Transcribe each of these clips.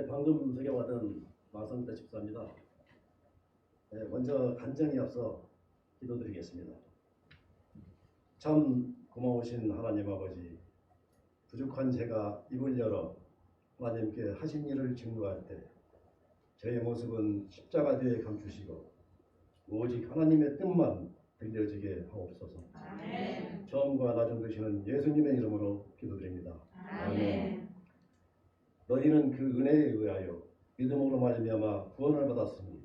네, 방금 소개받은 마성태 집사입니다. 네, 먼저 간증에 앞서 기도드리겠습니다. 참 고마우신 하나님 아버지, 부족한 제가 입을 열어 하나님께 하신 일을 증거할 때 저의 모습은 십자가 뒤에 감추시고 오직 하나님의 뜻만 들려지게 하옵소서. 아멘. 처음과 나중 되시는 예수님의 이름으로 기도드립니다. 아멘. 너희는 그 은혜에 의하여 믿음으로 말미암아 구원을 받았으니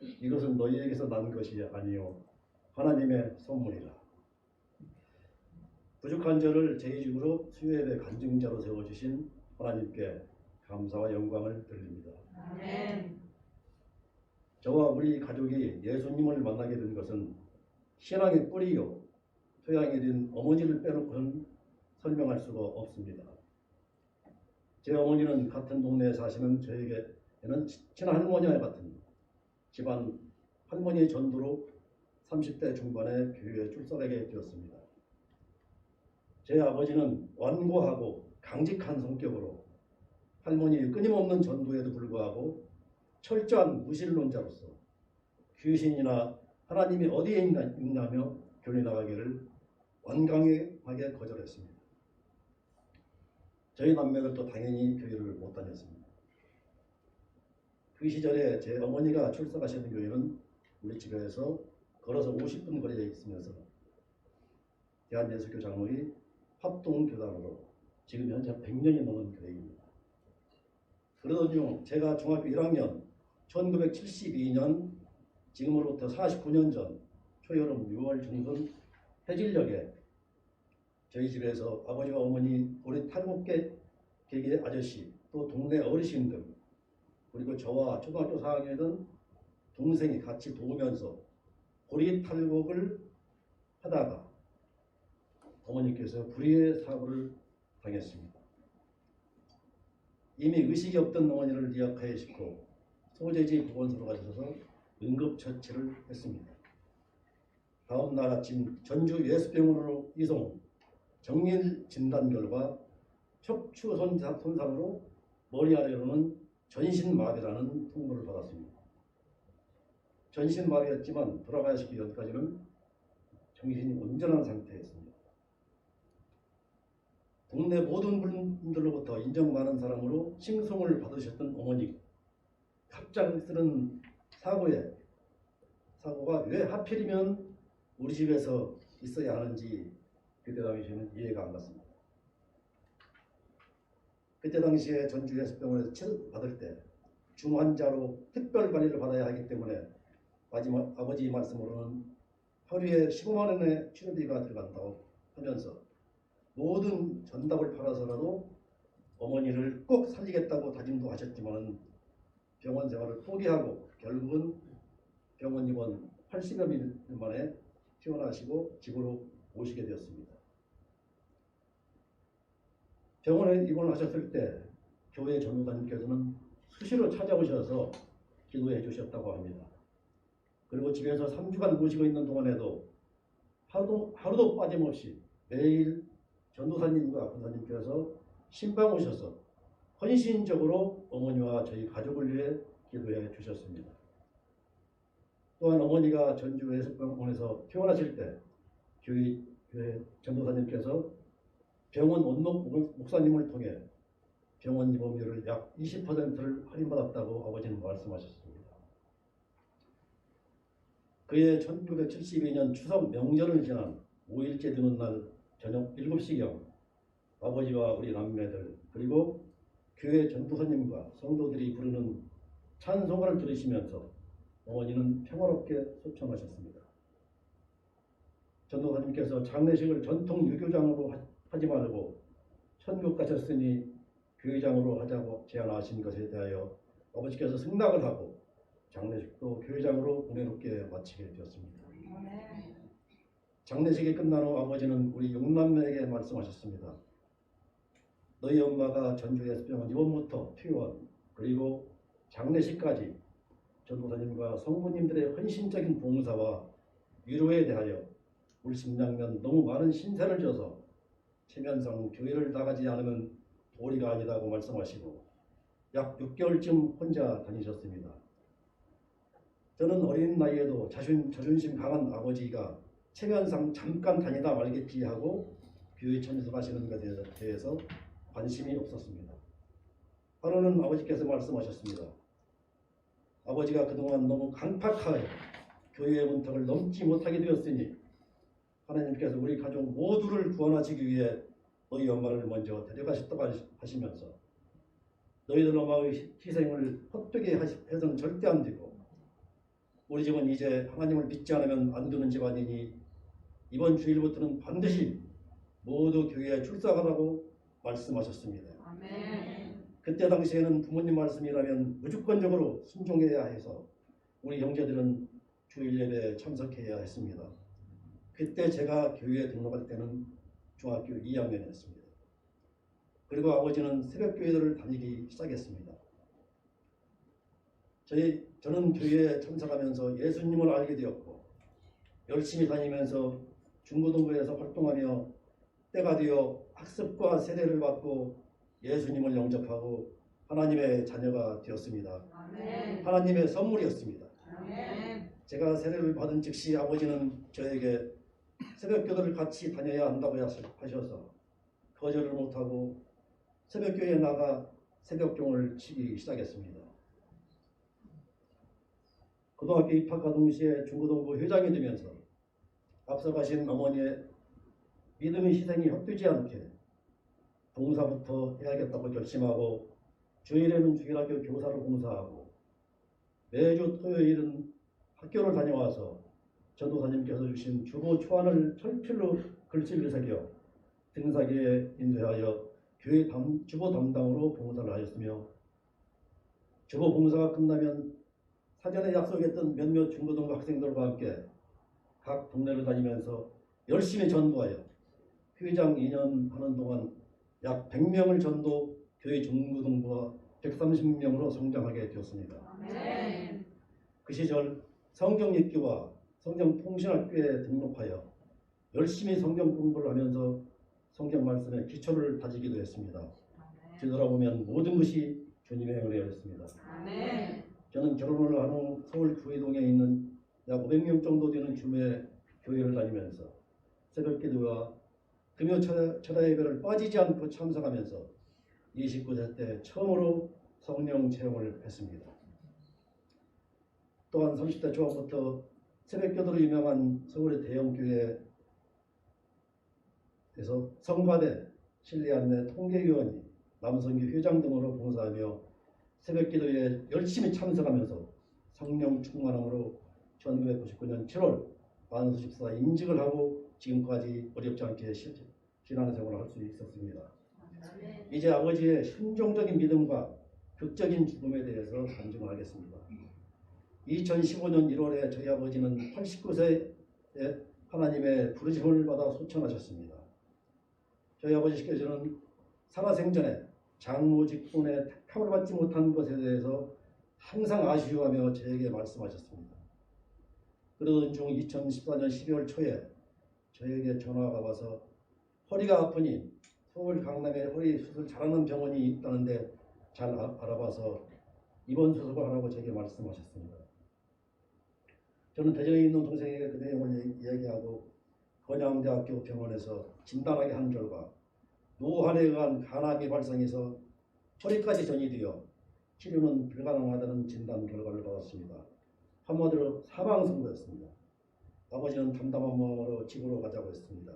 이것은 너희에게서 난 것이 아니요 하나님의 선물이라. 부족한 저를 제2중으로 수요예배 간증자로 세워주신 하나님께 감사와 영광을 드립니다. 아멘. 저와 우리 가족이 예수님을 만나게 된 것은 신앙의 뿌리요 토양이 된 어머니를 빼놓고는 설명할 수가 없습니다. 제 어머니는 같은 동네에 사시는 저에게는 친할머니와 같은 집안 할머니의 전도로 30대 중반에 교회에 출석하게 되었습니다. 제 아버지는 완고하고 강직한 성격으로 할머니의 끊임없는 전도에도 불구하고 철저한 무신론자로서 귀신이나 하나님이 어디에 있나, 있냐며 교회 나가기를 완강하게 거절했습니다. 저희 남매들 도 당연히 교회를 못 다녔습니다. 그 시절에 제 어머니가 출석하시는 교회는 우리 집에서 걸어서 50분 거리에 있으면서 대한예수교 장로의 합동교단으로 지금 현재 100년이 넘은 교회입니다. 그러던 중 제가 중학교 1학년 1972년 지금으로부터 49년 전 초여름 6월 중순 해질녘에 저희 집에서 아버지와 어머니 우리 탈북계 계계 아저씨 또 동네 어르신들 그리고 저와 초등학교 4학년이던 동생이 같이 도우면서 고리 탈곡을 하다가 어머니께서 불의의 사고를 당했습니다. 이미 의식이 없던 어머니를 리약하여 싣고 소재지 보건소로 가셔서 응급처치를 했습니다. 다음 날 아침 전주 예수병원으로 이송 정밀 진단 결과 척추 손상- 손상으로 머리 아래로는 전신마비라는 통보를 받았습니다. 전신마비였지만 돌아가시기 전까지는 정신이 온전한 상태였습니다. 동네 모든 분들로부터 인정 많은 사람으로 칭송을 받으셨던 어머니 갑작스런 사고에 사고가 왜 하필이면 우리 집에서 있어야 하는지 그때 당시에는 이해가 안 갔습니다. 그때 당시에 전주 예수병원에서 치료받을 때 중환자로 특별 관리를 받아야 하기 때문에 마지막 아버지 말씀으로는 하루에 15만 원의 치료비가 들어간다고 하면서 모든 전답을 팔아서라도 어머니를 꼭 살리겠다고 다짐도 하셨지만 병원 생활을 포기하고 결국은 병원 입원 80여 일 만에 퇴원하시고 집으로 오시게 되었습니다. 병원에 입원하셨을 때 교회 전도사님께서는 수시로 찾아오셔서 기도해 주셨다고 합니다. 그리고 집에서 3주간 모시고 있는 동안에도 하루도, 하루도 빠짐없이 매일 전도사님과 권사님께서 신방 오셔서 헌신적으로 어머니와 저희 가족을 위해 기도해 주셨습니다. 또한 어머니가 전주 예수병원에서 퇴원하실 때 교회, 교회 전도사님께서 병원 원목 목사님을 통해 병원 입원료를 약 20%를 할인받았다고 아버지는 말씀하셨습니다. 그해 1972년 추석 명절을 지난 5일째 되는 날 저녁 7시경 아버지와 우리 남매들 그리고 교회 전도사님과 성도들이 부르는 찬송을 들으시면서 어머니는 평화롭게 소천하셨습니다. 전도사님께서 장례식을 전통 유교장으로 하- 하지 말고 천국 가셨으니 교회장으로 하자고 제안하신 것에 대하여 아버지께서 승낙을 하고 장례식도 교회장으로 공예롭게 마치게 되었습니다. 장례식이 끝난 후 아버지는 우리 용남매에게 말씀하셨습니다. 너희 엄마가 전주 예수병원 입원부터 퇴원 그리고 장례식까지 전도사님과 성부님들의 헌신적인 봉사와 위로에 대하여 우리 심장면 너무 많은 신세를 져서 체면상 교회를 나가지 않으면 도리가 아니다고 말씀하시고 약 6개월쯤 혼자 다니셨습니다. 저는 어린 나이에도 자신, 자존심 강한 아버지가 체면상 잠깐 다니다 말겠지 하고 교회 참석하시는 것에 대해서 관심이 없었습니다. 하루는 아버지께서 말씀하셨습니다. 아버지가 그동안 너무 강팍하여 교회의 문턱을 넘지 못하게 되었으니 하나님께서 우리 가족 모두를 구원하시기 위해 너희 엄마를 먼저 데려가셨다고 하시- 하시면서 너희들 엄마의 희생을 헛되게 하시- 해서는 절대 안 되고 우리 집은 이제 하나님을 믿지 않으면 안 되는 집안이니 이번 주일부터는 반드시 모두 교회에 출석하라고 말씀하셨습니다. 아멘. 그때 당시에는 부모님 말씀이라면 무조건적으로 순종해야 해서 우리 형제들은 주일 예배에 참석해야 했습니다. 그때 제가 교회에 등록할 때는 중학교 2학년이었습니다. 그리고 아버지는 새벽 교회들을 다니기 시작했습니다. 저희 저는 교회에 참석하면서 예수님을 알게 되었고 열심히 다니면서 중고등부에서 활동하며 때가 되어 학습과 세례를 받고 예수님을 영접하고 하나님의 자녀가 되었습니다. 아멘. 하나님의 선물이었습니다. 아멘. 제가 세례를 받은 즉시 아버지는 저에게 새벽 교도를 같이 다녀야 한다고 하셔서 거절을 못하고 새벽 교회에 나가 새벽종을 치기 시작했습니다. 고등학교 입학과 동시에 중고등부 회장이 되면서 앞서 가신 어머니의 믿음의 희생이 헛되지 않게 봉사부터 해야겠다고 결심하고 주일에는 주일학교 교사로 봉사하고 매주 토요일은 학교를 다녀와서 전도사님께서 주신 주보 초안을 철필로 글씨를 새겨 등사기에 인쇄하여 교회 담, 주보 담당으로 봉사를 하였으며 주보 봉사가 끝나면 사전에 약속했던 몇몇 중고등부 학생들과 함께 각 동네를 다니면서 열심히 전도하여 회장 2년 하는 동안 약 100명을 전도 교회 중고등부와 130명으로 성장하게 되었습니다. 아멘. 그 시절 성경 읽기와 성경 통신학교에 등록하여 열심히 성경 공부를 하면서 성경 말씀의 기초를 다지기도 했습니다. 뒤돌아보면 모든 것이 주님의 은혜였습니다. 저는 결혼을 한후 서울 구의동에 있는 약 500명 정도 되는 규모의 교회를 다니면서 새벽 기도와 금요 철야 예배를 빠지지 않고 참석하면서 29세 때 처음으로 성령 체험을 했습니다. 또한 30대 초반부터 새벽 기도로 유명한 서울의 대형 교회에서 성가대, 신리안내 통계위원이 남성교 회장 등으로 봉사하며 새벽 기도에 열심히 참석하면서 성령 충만함으로 1999년 7월 만수집사 임직을 하고 지금까지 어렵지 않게 시- 신앙 생활을 할 수 있었습니다. 이제 아버지의 순종적인 믿음과 극적인 죽음에 대해서 간증을 하겠습니다. 2015년 1월에 저희 아버지는 89세에 하나님의 부르심을 받아 소천하셨습니다. 저희 아버지께서는 살아생전에 장로 직분에 택함을 받지 못한 것에 대해서 항상 아쉬워하며 저에게 말씀하셨습니다. 그러던 중 2014년 12월 초에 저에게 전화가 와서 허리가 아프니 서울 강남에 허리 수술 잘하는 병원이 있다는데 잘 아- 알아봐서 입원 수술을 하라고 제게 말씀하셨습니다. 저는 대전에 있는 동생에게 그 내용을 이야기하고 건양대학교 병원에서 진단하게 한 결과 노환에 의한 간암이 발생해서 허리까지 전이되어 치료는 불가능하다는 진단 결과를 받았습니다. 한마디로 사망 선고였습니다. 아버지는 담담한 마음으로 집으로 가자고 했습니다.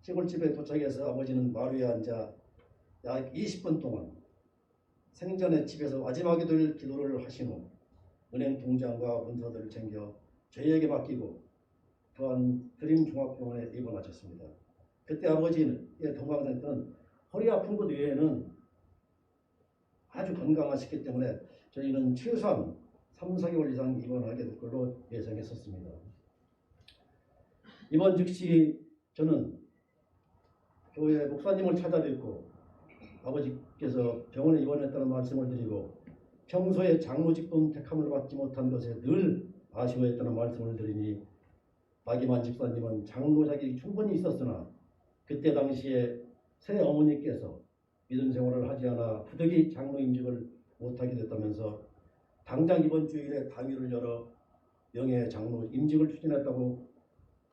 시골집에 도착해서 아버지는 마루에 앉아 약 20분 동안 생전에 집에서 마지막에 될 기도를 하신 후 은행 통장과 문서들을 챙겨 저희에게 맡기고 또한 드림 종합병원에 입원하셨습니다. 그때 아버지의 동강 상태는 허리 아픈 것 외에는 아주 건강하셨기 때문에 저희는 최소한 3, 4개월 이상 입원하게 될 걸로 예상했었습니다. 이번 즉시 저는 교회 목사님을 찾아뵙고 아버지께서 병원에 입원했다는 말씀을 드리고 평소에 장로직분 택함을 받지 못한 것에 늘 아쉬워했다는 말씀을 드리니 마기만 집사님은 장로 자격이 충분히 있었으나 그때 당시에 새 어머니께서 믿음 생활을 하지 않아 부득이 장로 임직을 못하게 됐다면서 당장 이번 주일에 당위를 열어 명예 장로 임직을 추진했다고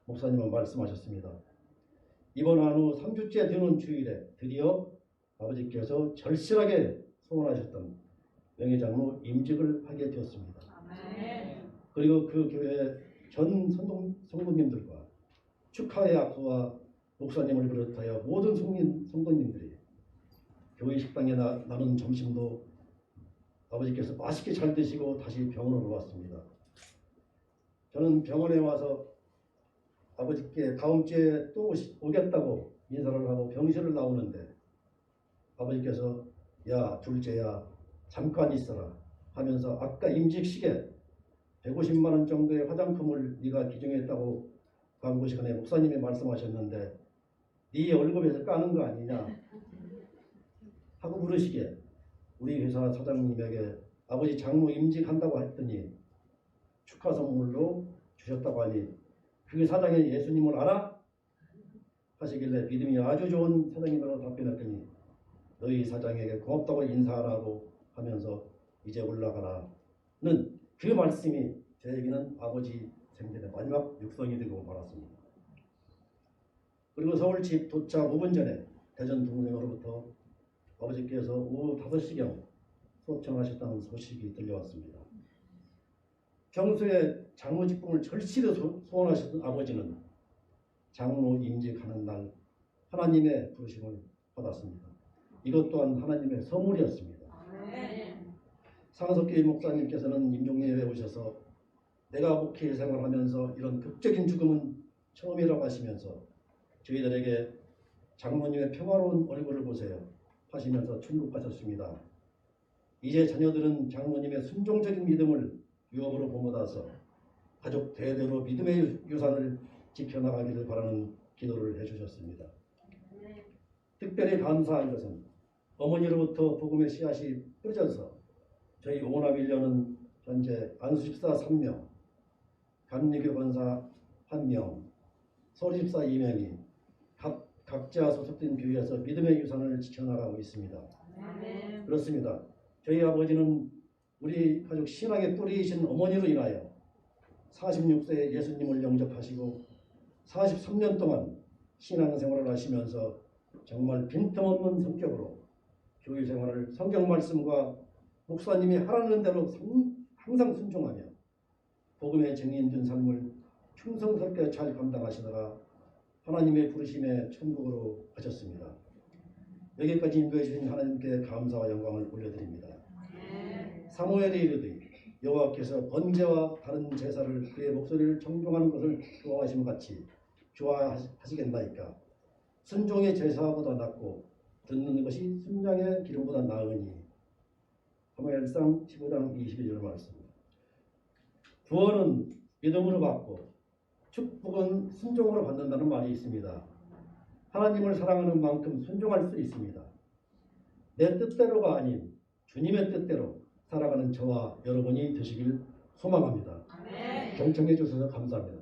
목사님은 말씀하셨습니다. 이번 한후 3주째 되는 주일에 드디어 아버지께서 절실하게 소원하셨던 명예장로 임직을 하게 되었습니다. 그리고 그 교회 전 성도, 성도님들과 축하의 악수와 목사님을 비롯하여 모든 성인, 성도님들이 교회 식당에 나, 나눈 점심도 아버지께서 맛있게 잘 드시고 다시 병원으로 왔습니다. 저는 병원에 와서 아버지께 다음 주에 또 오시- 오겠다고 인사를 하고 병실을 나오는데 아버지께서 야 둘째야 잠깐 있어라 하면서 아까 임직식에 150만 원 정도의 화장품을 네가 기증했다고 광고 시간에 목사님이 말씀하셨는데 네 월급에서 까는 거 아니냐 하고 물으시기에 우리 회사 사장님에게 아버지 장로 임직한다고 했더니 축하 선물로 주셨다고 하니 그게 사장의 예수님을 알아? 하시길래 믿음이 아주 좋은 사장님으로 답변했더니 너희 사장에게 고맙다고 인사하라고 하면서 이제 올라가라는 그 말씀이 저에게는 아버지 생전의 마지막 육성이 되고 말았습니다. 그리고 서울 집 도착 5분 전에 대전 동생으로부터 아버지께서 오후 5시경 소청하셨다는 소식이 들려왔습니다. 평소에 장로 직분을 절실히 소- 소원하셨던 아버지는 장로 임직하는 날 하나님의 부르심을 받았습니다. 이것 또한 하나님의 선물이었습니다. 상석기 목사님께서는 임종례에 오셔서 내가 목회 생활하면서 이런 극적인 죽음은 처음이라고 하시면서 저희들에게 장모님의 평화로운 얼굴을 보세요 하시면서 충국하셨습니다. 이제 자녀들은 장모님의 순종적인 믿음을 유업으로 본받아서 가족 대대로 믿음의 유- 유산을 지켜나가기를 바라는 기도를 해주셨습니다. 특별히 감사한 것은 어머니로부터 복음의 씨앗이 뿌려져서 저희 오남 1년은 현재 안수집사 3명, 감리교 권사 1명, 서울집사 2명이 각, 각자 소속된 교회에서 믿음의 유산을 지켜나가고 있습니다. 아멘. 그렇습니다. 저희 아버지는 우리 가족 신앙의 뿌리이신 어머니로 인하여 46세에 예수님을 영접하시고 43년 동안 신앙생활을 하시면서 정말 빈틈없는 성격으로 교회 생활을 성경 말씀과 목사님이 하라는 대로 성- 항상 순종하며 복음의 증인 된 삶을 충성스럽게 잘 감당하시다가 하나님의 부르심에 천국으로 가셨습니다. 여기까지 인도해 주신 하나님께 감사와 영광을 올려드립니다. 아멘. 사무엘이 이르되 여호와께서 번제와 다른 제사를 그의 목소리를 청종하는 것을 좋아하심 같이 좋아하시겠나이까 순종의 제사보다 낫고 듣는 것이 순장의 기름보다 나으니 사무엘상 15장 21절 말씀 구원은 믿음으로 받고 축복은 순종으로 받는다는 말이 있습니다. 하나님을 사랑하는 만큼 순종할 수 있습니다. 내 뜻대로가 아닌 주님의 뜻대로 살아가는 저와 여러분이 되시길 소망합니다. 경청해 주셔서 감사합니다.